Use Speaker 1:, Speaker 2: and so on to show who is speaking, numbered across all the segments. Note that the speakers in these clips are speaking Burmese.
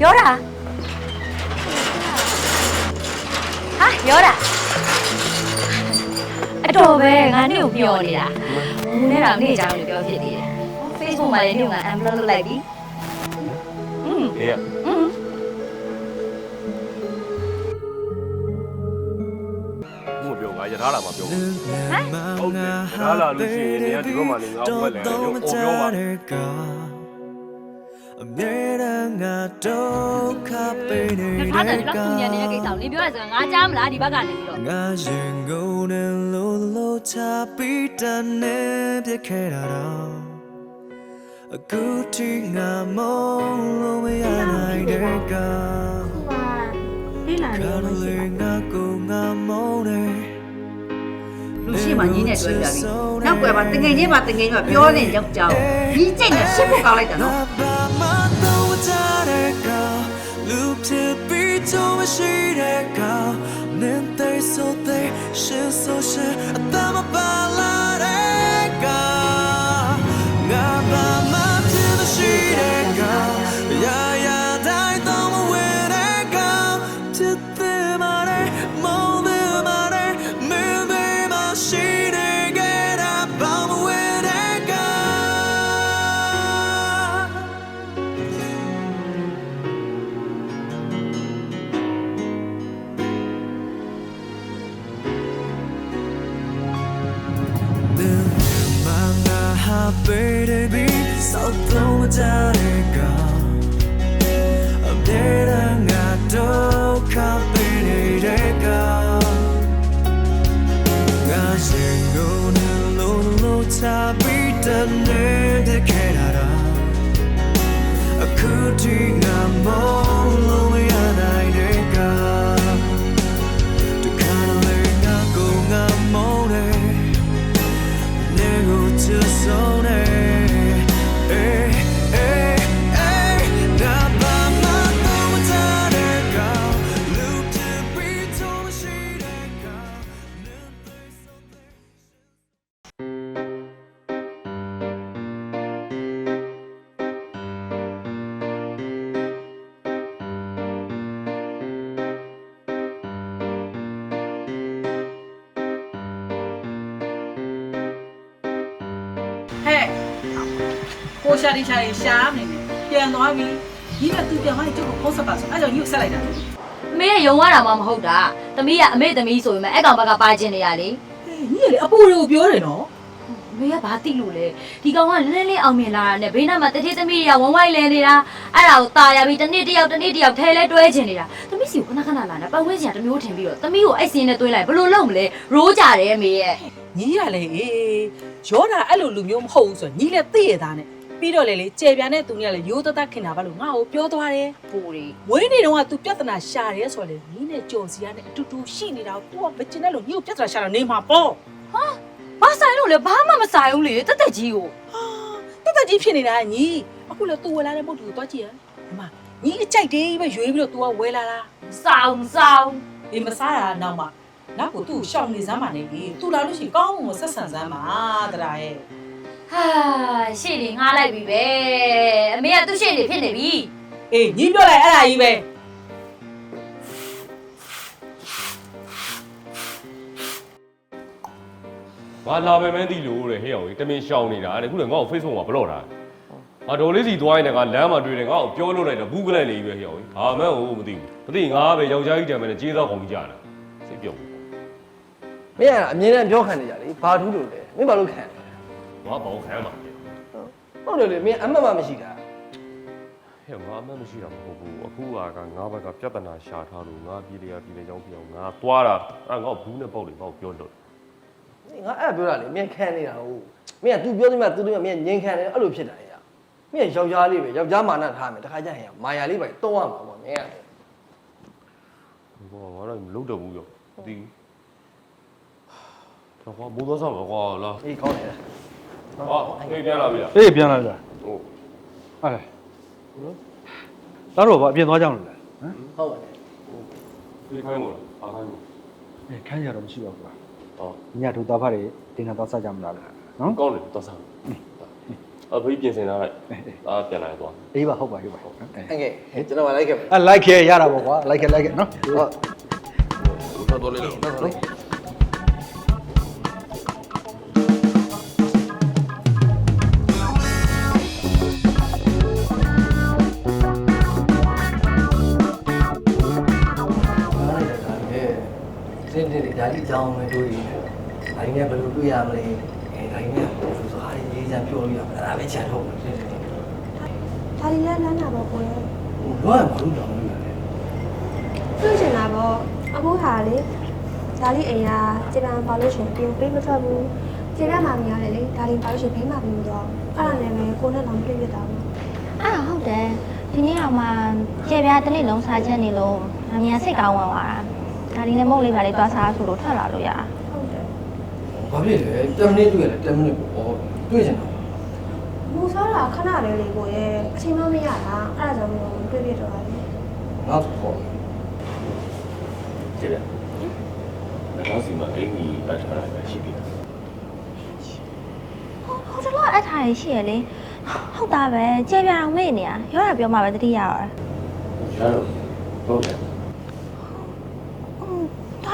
Speaker 1: ပြောတာဟာပြောတာအတော်ပဲငါနေ့ကိုပြောနေတာဘူးနဲ့တော့နေ့ကြောင်လို့ပြောဖြစ်သေးတယ် Facebook မှာလည်းနေ့က unblock လုပ်လိုက်ပြီอืม
Speaker 2: အေး
Speaker 1: อืม
Speaker 2: မို့ပြောငါရထားလာမှာပြော
Speaker 3: ဟုတ်
Speaker 2: ဟုတ်တယ်ရထားလာလို့ရှိရင်နေရာဒီဘက်မှာနေငါဘွက်လဲပြောအော်ပြောပါ
Speaker 3: အမြဲတမ်းငါဒုက္ခပေးနေ
Speaker 1: ငါထားတယ်ဒီလောက်သူညံနေတဲ့ကိစ္စကိုနင်ပြောရစကားငါကြားမလားဒီဘက်ကနေပြီးတော့
Speaker 3: ငါရင်ကုန်နဲ့လို့လို့ချပြီးတန်နေပြခဲ့တာတော့အခုထိငါမုန်းလို့မရနိုင်တဲ့က
Speaker 4: လေးလာနေ
Speaker 3: ခါ
Speaker 4: ရောမရှိ
Speaker 3: လေး
Speaker 4: ပါ
Speaker 3: ငါကိုငါမုန်းတယ်
Speaker 4: လူရှိမှညီးနဲ့တွေ့ပြပြီနောက်ွယ်မှာတငယ်ချင်းမှတငယ်ချင်းမှပြောနေယောက်ျားကိုဒီကျိတ်နဲ့ရှစ်ဖို့ကောင်းလိုက်တာနော်
Speaker 3: ဘာမှတော့ကြတဲ့ကလူဖြစ်ပြီးတော့မရှိတဲ့ကနင်တဲ့ဆိုတဲ့ရှင်းဆိုရှင်း baby so don't tell go Abdera nga do ka baby go Nga singo ne lo lo ta bi ta ne de kerara Akuti nga mo
Speaker 5: ဟဲ့ကိုရှာဒီရှာရီရှာနေတယ်ပြန်သွားပြီညီကသူပြန်သွားရင်ကျုပ်ကိုဖုန်းဆက်ပါဆိုအဲ့ကြောင့်ညီကိုဆက်လိုက်တာလေ
Speaker 1: အမေကယုံရတာမှမဟုတ်တာသမီးကအမေသမီးဆိုပေမဲ့အဲ့ကောင်ဘက်ကပါကျင်နေရလေ
Speaker 5: ညီကလေအပူတွေကိုပြောတယ်နော်
Speaker 1: အမေကဘာတိလို့လဲဒီကောင်ကလဲလဲအောင်မြင်လာတာနဲ့ဘေးနားမှာတတိသမီးတွေကဝမ်းဝိုင်းလဲနေတာအဲ့ဒါကိုตาရပြီးတစ်နေ့တစ်ယောက်တစ်နေ့တစ်ယောက်ထဲလဲတွဲချင်နေတာသမီးစီကိုခဏခဏလာနေပတ်ဝန်းကျင်ကတစ်မျိုးထင်ပြီးတော့သမီးကိုအဲ့စင်းနဲ့တွဲလိုက်ဘယ်လိုလုပ်မလဲရိုးကြတယ်အမေရဲ့
Speaker 5: ညီကလေအေးရောတာအဲ့လိုလူမျိုးမဟုတ်ဘူးဆိုညီလည်းသိရတာနဲ့ပြီးတော့လေလေကြယ်ပြန်တဲ့သူကလည်းရိုးတသက်ခင်တာဘာလို့ငါ့ကိုပြောသွားတယ်
Speaker 1: ပူရီ
Speaker 5: ဝင်းနေတော့က तू ပြဿနာရှာတယ်ဆိုတော့လေညီနဲ့ကြော်စီရနဲ့အတူတူရှိနေတာကို तू ကမကျင်တဲ့လူညီကိုပြဿနာရှာတော့နေမှာပေါ့
Speaker 1: ဘာဆိုင်လို့လဲဘာမှမဆိုင်ဘူးလေတက်တက်ကြီးကို
Speaker 5: တက်တက်ကြီးဖြစ်နေတာကညီအခုလည်း तू ဝယ်လာတဲ့ပုတ်တူကိုတွားကြည့်ရဒီမှာညီအကြိုက်တယ်ပဲရွေးပြီးတော့ तू ကဝယ်လာတာ
Speaker 1: စောင်းစောင်း
Speaker 5: ဒီမစားတာနောက်မှ နောက်ကိုသူ့ကိုရှောင်နေစမ်းပါနေပြီသူလာလို့ရှိရင်ကောင်းအောင်ဆက်ဆံစမ်းပါတရာရဲ့
Speaker 1: ဟာရှေ့နေငှားလိုက်ပြီပဲအမေကသူ့ရှေ့နေဖြစ်နေပြီ
Speaker 5: အေးညီပြောလိုက်အဲ့ဒါကြီးပဲ
Speaker 2: ငါလာပဲမဲသိလို့တဲ့ဟဲ့အောင်တမင်ရှောင်နေတာတဲ့ခုလည်းငါ့ကို Facebook မှာဘလော့တာငါဒေါ်လေးစီသွားရင်လည်းငါလမ်းမှာတွေ့တယ်ငါ့ကိုပြောလို့လိုက်တော့ဘူးကလိုက်နေပြီပဲဟဲ့အောင်ဟာမဲဟိုမသိဘူးမသိငါပဲယောက်ျားကြီးတံမဲနဲ့ကြေးသောကောင်ကြီးကြတာစိတ်ပြုတ်ဘူး
Speaker 6: မင်းကအမြင်နဲ့ပြောခံနေကြလေဘာထူးလို့လဲမင်းဘာလို့ခံလဲ
Speaker 2: ငါဘောင်ခံမှာ
Speaker 6: ဟုတ်တယ်လေမင်းအမှတ်မှမရှိတာ
Speaker 2: ဟဲ့ငါအမှန်မရှိတာမဟုတ်ဘူးအခုကငါဘက်ကပြဿနာရှာထားလို့ငါပြည်လေပြည်လေကြောင်းပြောင်းငါသွားတာအဲ့ငါဘူးနဲ့ပေါက်လေငါ့ကိုပြောလို့
Speaker 6: ငါအဲ့ပြောတာလေမင်းခံနေတာဟုတ်မင်းက तू ပြောသမျှ तू တို့ကမင်းငြိမ်ခံတယ်အဲ့လိုဖြစ်တာလေမင်းကယောက်ျားလေးပဲယောက်ျားမာနထားမယ်တခါကျရင်မာယာလေးပဲတုံးရမှာပေါ့မင်းက
Speaker 2: ဘောငါတော့မလုပ်တော့ဘူးရောမသိဘူးတော့ ကွာမိုးသောဆောင်ကွာလာ
Speaker 6: အေးကောင်းတယ်
Speaker 2: ဟာနေပြန်လာပြီလား
Speaker 7: အေးပြန်လာပြီလား
Speaker 2: ဟုတ်
Speaker 7: ဟုတ်လေသားတော်ဘာအပြင်သွားကြအောင်လို့လဲဟမ်
Speaker 6: ဟုတ်ပါတယ်
Speaker 2: ဒီခိုင်းမို့လားအားခိုင်းမို့
Speaker 7: အေးခန်းကြတော့မရှိပါဘူးကွာ
Speaker 2: ဟော
Speaker 7: ညတို့သားဖတ်တွေတင်တာသွားစားကြမလားလဲနော်
Speaker 2: ကောင်းတယ်တော့ဆောင်အဖေပြင်ဆင်ထားလိုက်ဒါပြန်လာသွား
Speaker 7: အေးပါဟုတ်ပါဟုတ်ပါဟုတ်
Speaker 6: အငယ်ကျွန်တော်မလိုက်ခဲ့ပါ
Speaker 7: အဲ like ခဲရတာပေါ့ကွာ like ခဲ like ခဲနော်
Speaker 6: ဟုတ်တော်တော်လေးတော့နော် ကြောင်းပဲတို့ရတယ်။ဒါကြီးနဲ့ဘယ်လိုတွေ့ရမလဲ။အဲဒါကြီးနဲ့ဘယ်လိုဆိုအားရေးချမ်းပြောလို့ရမလဲ။ဒါပဲချန်ထုတ်တယ်စင်းစင်း
Speaker 8: ဒါလီလည်းလမ်းတာပေါ့ကိုယ်။
Speaker 6: ဟိုတော့ဘာလို့တောင်းလို့ရလဲ
Speaker 8: တွေ့ချင်တာပေါ့အခုဟာလေဒါလီအိမ်ကကျေပန်ပါလို့ရှရင်ပြင်ပေးမထွက်ဘူးကျေပန်မှမရတယ်လေဒါလီပါလို့ရှရင်ဖိမှပြီးမတော့အဲ့ဒါနဲ့ပဲကိုနဲ့တော့ပြည့်ပြတာပေါ့
Speaker 9: အဲ့ဒါဟုတ်တယ်ဒီနေ့တော့မှကျေပြားတစ်နေ့လုံးစားချက်နေလို့အမြန်စိတ်ကောင်းဝင်သွားတာ ဒါဒီနဲ့မုတ်လေးပါလေးသွားစားဆိုလို့ထွက်လာလို့ရ
Speaker 8: ဟုတ်တယ်။
Speaker 6: ဘာဖြစ်လဲ10မိနစ်တွေ့ရတယ်10မိနစ်ပေါ့။တွေ့ချင်တာ
Speaker 8: မူစားတာခဏလေးလေးကိုရဲ့အချိန်မမရတာအဲ့ဒါကြောင့်မလို့တွေ့ပြတော့တာလေ။
Speaker 6: ငါ့ကို
Speaker 2: ကြည့်တယ်ငါစီမှာအင်ကြီးပတ်ထားတာပဲရှိပြီ
Speaker 9: ဟိုတလောအထားရရှိရလေဟုတ်တာပဲကျေပြားတော့မေ့နေရရောတာပြောမှပဲတတိရရ
Speaker 2: ရတော့ဟုတ်တယ်
Speaker 9: อืม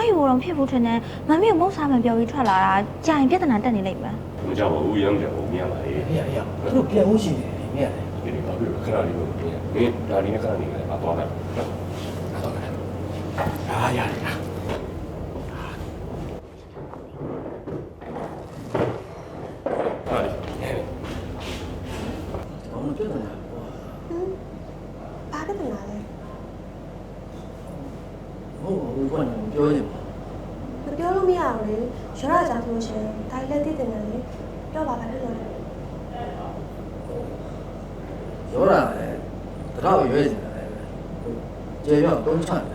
Speaker 9: တာယူတော့ဖြစ်ဖို့ထင်တယ်မမေကိုမုတ်စားမှပြောပြီးထွက်လာတာကြာရင်ပြဿနာတက်နေလိမ့်မယ်
Speaker 2: မကြောက်ဘူးရမ်းကြဘူးမြင်ပါလေ။
Speaker 6: ဟေ့ရ။သူတို့ပြန်ဖို့ရှိတယ်မြင်ရတယ်
Speaker 2: ဒီနေ့ဘာဖြစ်လို့ခဏလေးပဲမြင်မင်းဒါဒီနေ့ခဏနေလည်းအသွားလိုက်နော်အသွားလိုက်အားရတယ်လားဟာဒီ။
Speaker 6: ဘာမှပြောနေတာပေါ့
Speaker 8: ဟမ်ဘာပြဿနာလဲ။
Speaker 6: ဟုတ်ဘူးဘာနဲ့ပြောချင်ပါ
Speaker 8: မပြောလို့မရဘူးလေရောရကြဆိုလို့ရှရင်ဒါလီလည်းသိတယ်လေ ပြောပါပါလို့လဲ။
Speaker 6: ရောတာလေတော့ရွေးနေတာလေ။ကျေပြောတုံးချတယ်။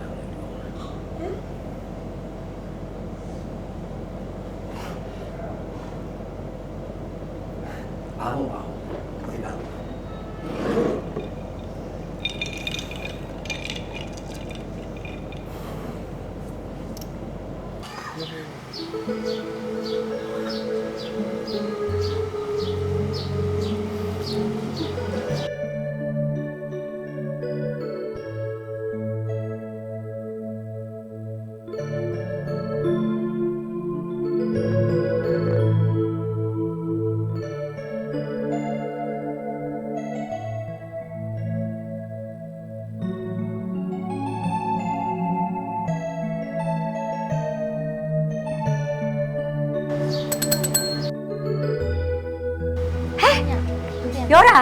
Speaker 1: ရောတာ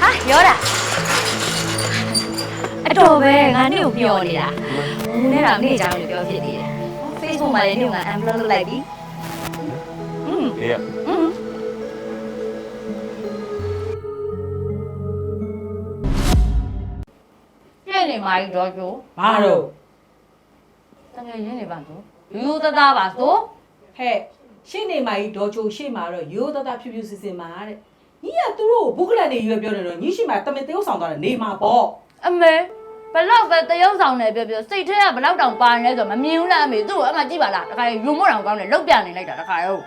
Speaker 1: ဟာရောတာအတော်ပဲငါနေ့ကိုပြောနေတာဘူးနဲ့တော့နေ့ကြောင်လို့ပြောဖြစ်သေးတယ် Facebook မှာလည်းနေ့က unblock လုပ်လိုက်ပြီอืม
Speaker 2: အေး
Speaker 1: อืมပြည့်နေမှာကြီးတော့ကျိုး
Speaker 5: ဘာတော့
Speaker 1: တကယ်ရင်းနေပါဆိုယူတသားပါဆို
Speaker 5: ဟဲ့ ရှင်းနေမှာကြီးဒေါ်ချိုရှေ့မှာတော့ရိုးသားသားဖြူဖြူစစ်စစ်မှာတဲ့ညီကသူတို့ကိုဘုကလန်နေရွယ်ပြောနေတော့ညီရှိမှာတမင်တရုပ်ဆောင်သွားတယ်နေမှာပေါ့
Speaker 1: အမေဘလောက်ပဲတရုပ်ဆောင်နေပြောပြောစိတ်ထဲကဘလောက်တောင်ပါနေလဲဆိုတော့မမြင်ဘူးလားအမေသူ့ကိုအမှကြည့်ပါလားတခါယူမို့တောင်ကောင်းတယ်လောက်ပြနေလိုက်တာတခါရော